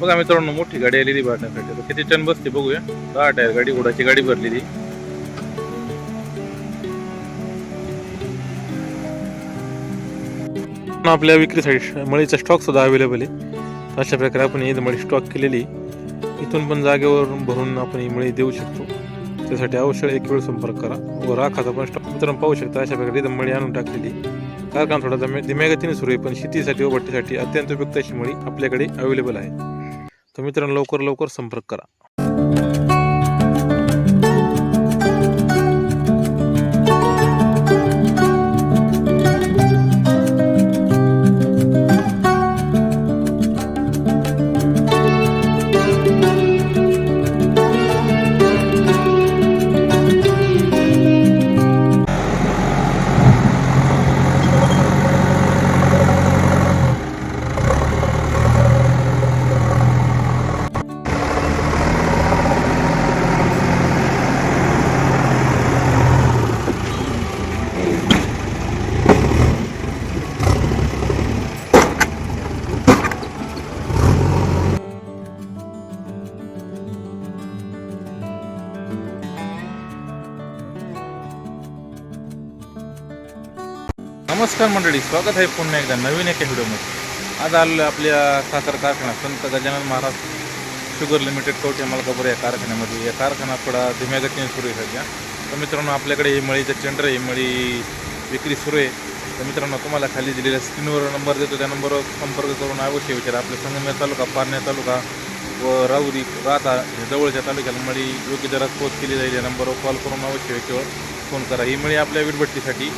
बघा मित्रांनो मोठी गाडी आलेली भरण्यासाठी तर किती टन बसते बघूया. दहा टायर गाडी घोडाची गाडी भरलेली. आपल्या विक्रीसाठी मळीचा स्टॉक सुद्धा अवेलेबल आहे. अशा प्रकारे आपण ही मळी स्टॉक केलेली. इथून पण जागेवर भरून आपण ही मळी देऊ शकतो. त्यासाठी अवश्य एक वेळ संपर्क करा. व राखाचा पण स्टॉक मित्रांनो पाहू शकता अशा प्रकारे इथं मळी आणून टाकलेली. कारखाना थोडा दम्या दिम्यागतीने सुरू आहे पण शेतीसाठी व भट्टीसाठी अत्यंत उपयुक्त अशी मळी आपल्याकडे अवेलेबल आहे. तर मित्रांनो लवकर लवकर संपर्क करा. नमस्कार मंडळी स्वागत आहे पुन्हा एकदा नवीन एका व्हिडिओमध्ये. आज आलेलो आपल्या साखर कारखाना संत गजानन महाराज शुगर लिमिटेड कवटे मलकापूर या कारखान्यामध्ये. या कारखाना थोडा धीम्या गतीने सुरू आहे सध्या. तर मित्रांनो आपल्याकडे ही मळीचं टेंडर आहे. मळी विक्री सुरू आहे. तर मित्रांनो तुम्हाला खाली दिलेल्या स्क्रीनवर नंबर देतो. त्या नंबरवर संपर्क करून अवश्य विचारा. आपल्या संगमेर तालुका पारण्या तालुका व राहुरी राहता हे जवळच्या तालुक्याला मळी योग्य दरात पोच केली जाईल या नंबरवर कॉल करून अवश्य व्यक्तीवर फोन करा. ही मळी आपल्या विटभट्टीसाठी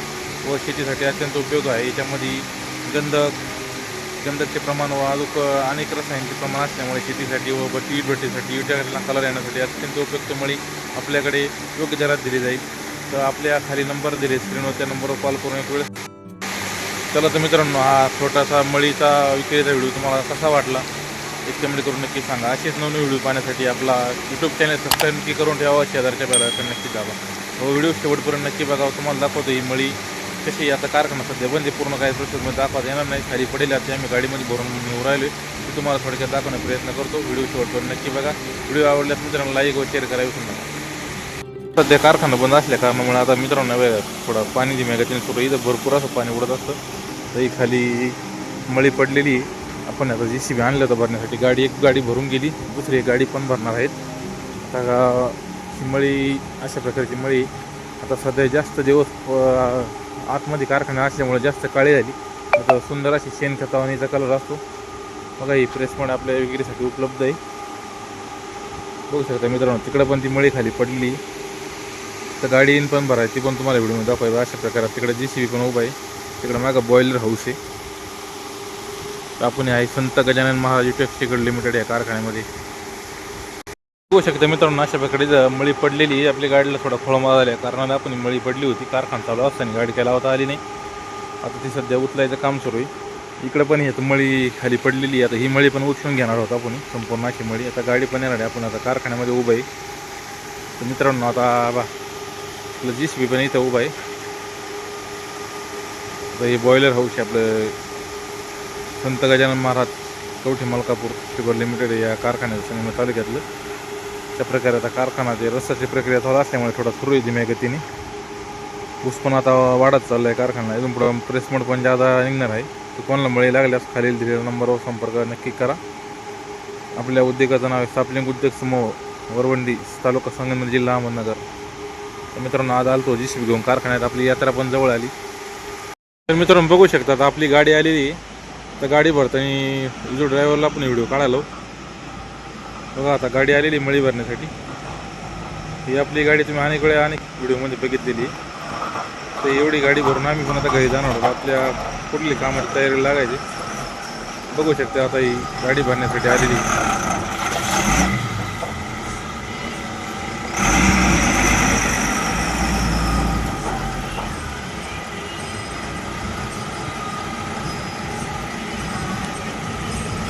व शेतीसाठी अत्यंत उपयोग आहे. याच्यामध्ये गंधक गंधकचे प्रमाण व अजून अनेक रसायनचे प्रमाण असल्यामुळे शेतीसाठी व बटी वीटभट्टीसाठी विटाला कलर येण्यासाठी अत्यंत उपयुक्त मळी आपल्याकडे योग्य दरात दिली जाईल. तर आपल्या खाली नंबर दिले स्क्रीनवर त्या नंबरवर कॉल करून एक वेळेस चला तर मित्रांनो हा छोटासा मळीचा विक्रीचा व्हिडिओ तुम्हाला कसा वाटला? एक कमेंट करून नक्की सांगा. असेच नवीन व्हिडिओ पाहण्यासाठी आपला यूट्यूब चॅनल सबस्क्राईब नक्की करून ठेवा शेजारच्या बेला नक्की दाबा. व व्हिडिओ शेवटपर्यंत नक्की बघावं तुम्हाला दाखवतो ही मळी तसे आता कारखाना सध्या बंद आहे. पूर्ण काही प्रोसेसमध्ये दाखवता येणार नाही. खाली पडेल आता आम्ही गाडीमध्ये भरून नेऊ राहिलो. ते तुम्हाला थोडक्यात दाखवण्याचा प्रयत्न करतो. व्हिडिओ शेवटवर नक्की बघा. व्हिडिओ आवडल्यास मित्रांनो लाईक व शेअर करावी विसरू नका. सध्या कारखाना बंद असल्या कारणामुळे आता मित्रांनो वेळ थोडा पाणी जी गतीने सुरू इथं भरपूर असं पाणी उडत असतं. तर ही खाली मळी पडलेली आपण आता जी सी बी आणलं होतं भरण्यासाठी. गाडी एक गाडी भरून गेली. दुसरी एक गाडी पण भरणार आहेत. तर ही मळी अशा प्रकारची मळी. आता सध्या जास्त दिवस आतमध्ये कारखाना असल्यामुळे जास्त काळी झाली आता सुंदर अशी शेणखतावणीचा कलर असतो. बघा ही पण आपल्या विक्रीसाठी उपलब्ध आहे. बघू शकता मित्रांनो तिकडं पण ती मळी खाली पडली तर गाडी इन पण भरायची पण तुम्हाला व्हिडिओमध्ये दाखवायला अशा प्रकारात तिकडे जी सी बी पण उभा आहे. तिकडं मागं बॉयलर हाऊस आहे. आपण आहे संत गजानन महाराज युटेक्सिकड लिमिटेड या कारखान्यामध्ये. बघू शकता मित्रांनो अशा प्रकारे मळी पडलेली आहे. आपल्या गाडीला थोडा खोळमा झाला कारण आपण ही मळी पडली होती. कारखाना चालू असताना गाडी काय लावता आली नाही. आता ती सध्या उचलायचं काम सुरू आहे. इकडं पण येतं मळी खाली पडलेली आहे. आता ही मळी पण उचलून घेणार होतो आपण. संपूर्ण अशी मळी. आता गाडी पण येणार आहे. आपण आता कारखान्यामध्ये उभं आहे. तर मित्रांनो आता बा आपलं जी सी बी पण इथं उभं आहे. आता हे बॉयलर हाऊस आहे आपलं. संत गजानन महाराज कवठे मलकापूर शुगर लिमिटेड या कारखान्याचं संगम तालुक्यातलं. त्या प्रकारे आता कारखाना ते रस्त्याची प्रक्रिया थोडा असल्यामुळे थोडा सुरू आहे धीम्या गतीने. ऊस पण आता वाढत चालला आहे कारखाना इथून पुढं प्रेसमेंट पण जादा निघणार आहे तर कोणाला मळी लागल्यास खालील दिलेल्या नंबरवर संपर्क नक्की करा. आपल्या उद्योगाचं नाव आहे सापलिंग उद्योग समूह वरवंडी तालुका संगमनेर जिल्हा अहमदनगर. तर मित्रांनो आज आलतो जी सी बी घेऊन कारखान्यात. आपली यात्रा पण जवळ आली. तर मित्रांनो बघू शकतात आपली गाडी आलेली आहे. तर गाडी भरताना जो ड्रायव्हरला आपण व्हिडिओ काढालो बघा आता गाडी आलेली मळी भरण्यासाठी. ही आपली गाडी तुम्ही अनेक वेळा अनेक व्हिडिओमध्ये बघितलेली तर एवढी गाडी भरून आम्ही पण आता घरी जाणार होतो आपल्या कुठली कामाची तयारी लागायची. बघू शकते आता ही गाडी भरण्यासाठी आलेली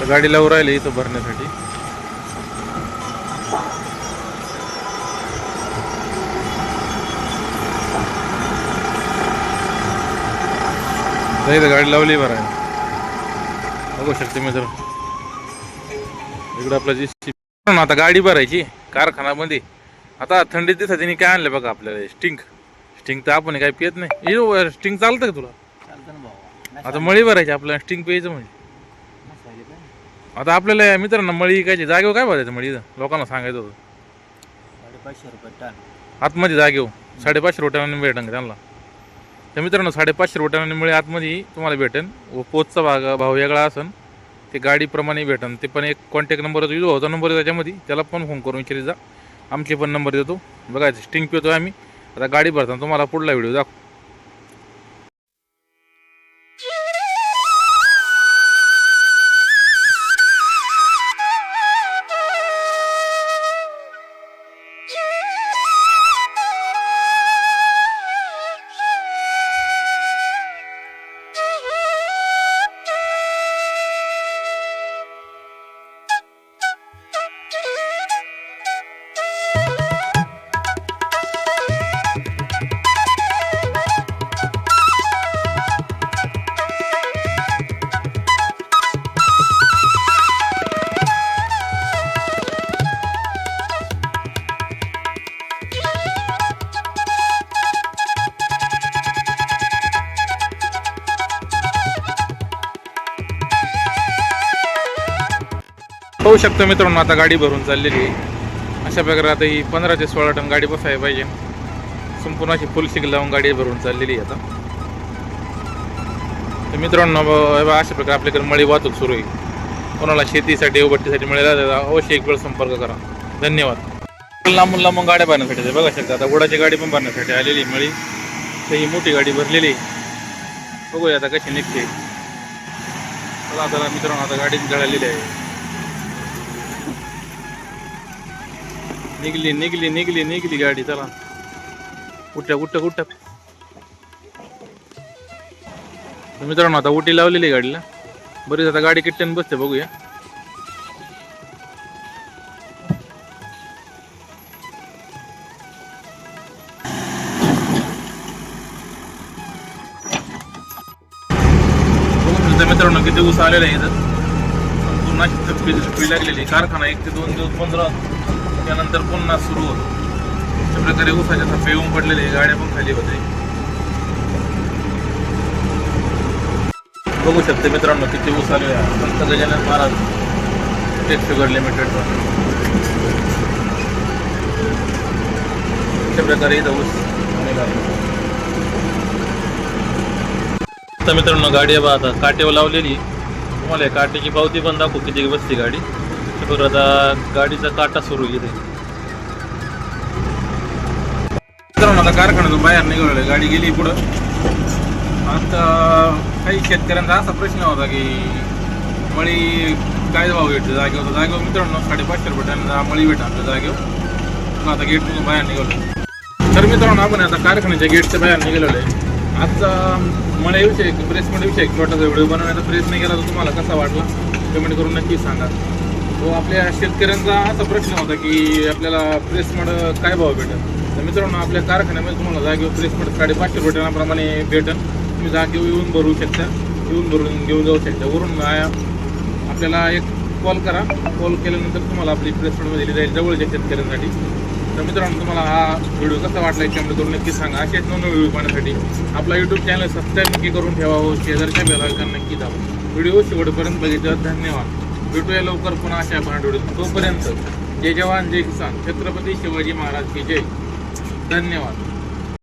तर गाडी लावून राहिली इथं भरण्यासाठी. तर इथं गाडी लावली बरं आहे. बघू शकते मी तर. इकडं आपलं जी आता गाडी भरायची कारखान्यामध्ये. आता थंडीत दिवसाची काय आणलं बघा आपल्याला स्टिंग. स्टिंग तर आपण काही पियत नाही. स्टिंग चालतं का तुला? आता मळी भरायची आपल्याला स्टिंग प्यायचं म्हणजे. आता आपल्याला मित्रांना मळी काय जागेवर काय भरायचं मळी लोकांना सांगायचं होतं. साडेपाचशे रुपये आतमध्ये जागेवर. साडेपाचशे रुपयाने भेटेन त्यांना? त्या मित्रांनो साडेपाचशे रुपयाने मिळे आतमध्ये तुम्हाला भेटेन. व पोचचा भाग भाव वेगळा असन. ते गाडीप्रमाणे भेटेन. ते पण एक कॉन्टॅक्ट नंबर येतो. होता नंबर आहे त्याच्यामध्ये. त्याला पण फोन करून विचारित जा. आमचे पण नंबर देतो. बघायचं स्टिंग पिवतो आम्ही. आता गाडी भरताना तुम्हाला पुढला व्हिडिओ दाखवू पाहू शकतो मित्रांनो आता गाडी भरून चाललेली आहे. अशा प्रकारे आता ही पंधरा ते सोळा टन गाडी बसायला पाहिजे. संपूर्ण अशी फुल शिक लावून गाडी भरून चाललेली आहे आता. तर मित्रांनो ब- अशा प्रकारे आपल्याकडे मळी वाहतूक सुरू आहे. कोणाला शेतीसाठी उभट्टीसाठी मिळाला तर अवश्य एक वेळ संपर्क करा. धन्यवाद. लांबून लांबून गाड्या भरण्यासाठी बघा शकता. आता घोडाची गाडी पण भरण्यासाठी आलेली मळी. तर ही मोठी गाडी भरलेली आहे. बघूया आता कशी निघते. चला आता मित्रांनो आता गाडी जळालेली आहे. निघली निघली निघली निघली गाडी चला. कुठं कुठं कुठं तर मित्रांनो आता उटी लावलेली आहे गाडीला. बरीच आता गाडी किट्ट्याने बसते बघूया. बघू मित्रांनो किती दिवस आलेला आहे इथं पुन्हा लागलेली कारखाना एक ते दोन दिवस बंद राहतो त्यानंतर पुन्हा सुरू होतो. अशा प्रकारे ऊसाच्या थप्पे येऊन पडलेले गाड्या पण खाली होते बघू शकते मित्रांनो किती ऊस आलेले आहे. संत गजानन महाराज टेक शुगर लिमिटेड अशा प्रकारे इथं ऊस आता मित्रांनो गाडी आहे आता. काटेवर लावलेली तुम्हाला काटेची पावती पण दाखवू. किती बसते गाडी. तर बरं आता गाडीचा काटा सुरू आहे इथे. मित्रांनो आता कारखान्यातून बाहेर निघालेलं गाडी गेली पुढं. आता काही शेतकऱ्यांचा असा प्रश्न होता की मळी काय भाव भेटतो जागेवर? जागेवर मित्रांनो साडेपाचशे रुपये मळी भेटा आपल्या जागेवर. आता गेट बाहेर निघालो तर मित्रांनो आपण आता कारखान्याच्या गेटच्या बाहेर निघालेलो आहे आजचा मळ्याविषयी प्रेसमेंटविषयी एक छोटासा व्हिडिओ बनवण्याचा प्रयत्न केला तर तुम्हाला कसा वाटला? कमेंट करून नक्की सांगा. तो आपल्या शेतकऱ्यांचा असा प्रश्न होता की आपल्याला प्रेसमड काय भाव भेटेल तर मित्रांनो आपल्या कारखान्यामध्ये तुम्हाला जागेवर प्रेसमड साडेपाचशे रुपयाप्रमाणे भेटेल तुम्ही जागेवर येऊन भरू शकता. येऊन भरून घेऊन जाऊ शकता. वरून आ- आपल्याला एक कॉल करा. कॉल केल्यानंतर तुम्हाला आपली प्लेसमेंटमध्ये दिली जाईल जवळच्या शेतकऱ्यांसाठी. तर मित्रांनो तुम्हाला हा व्हिडिओ कसा वाटला याच्यामध्ये करून नक्की सांगा. असेच नवीन व्हिडिओ पाहण्यासाठी आपला यूट्यूब चॅनल सबस्क्राईब नक्की करून ठेवा. हो, शेजारच्या बेलायकन नक्की दाबा. व्हिडिओ शेवटपर्यंत बघितल्यावर धन्यवाद. भेटूया लवकर पुन्हा अशा आपण तोपर्यंत जय जवान जय किसान. छत्रपती शिवाजी महाराज की जय. धन्यवाद.